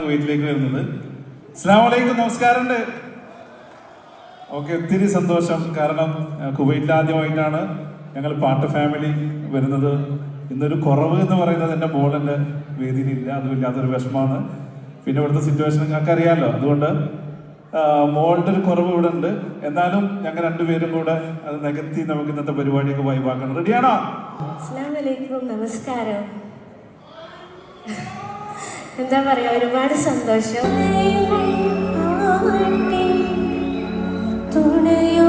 കുവൈറ്റിലേക്ക് വരുന്നത്. സ്ലാമലേക്ക് നമസ്കാരം നമസ്കാരമുണ്ട്. ഓക്കെ ഒത്തിരി സന്തോഷം. കാരണം കുവൈറ്റിൽ ആദ്യമായിട്ടാണ് ഞങ്ങൾ പാട്ട് ഫാമിലി വരുന്നത്. ഇന്നൊരു കുറവ് എന്ന് പറയുന്നത് എന്റെ മോളിന്റെ വേദിയിലില്ല. അതുമില്ല അതൊരു വിഷമമാണ്. പിന്നെ ഇവിടുത്തെ സിറ്റുവേഷൻ ഞങ്ങൾക്ക് അറിയാമല്ലോ അതുകൊണ്ട് മോളുടെ ഒരു കുറവ് ഇവിടെ ഉണ്ട്. എന്നാലും ഞങ്ങൾ രണ്ടുപേരും കൂടെ അത് നികത്തി നമുക്ക് ഇന്നത്തെ പരിപാടിയൊക്കെ വൈവാക്കണം റെഡിയാണോ നമസ്കാരം. എന്താ പറയാ ഒരുപാട് സന്തോഷം. തുണയോടെ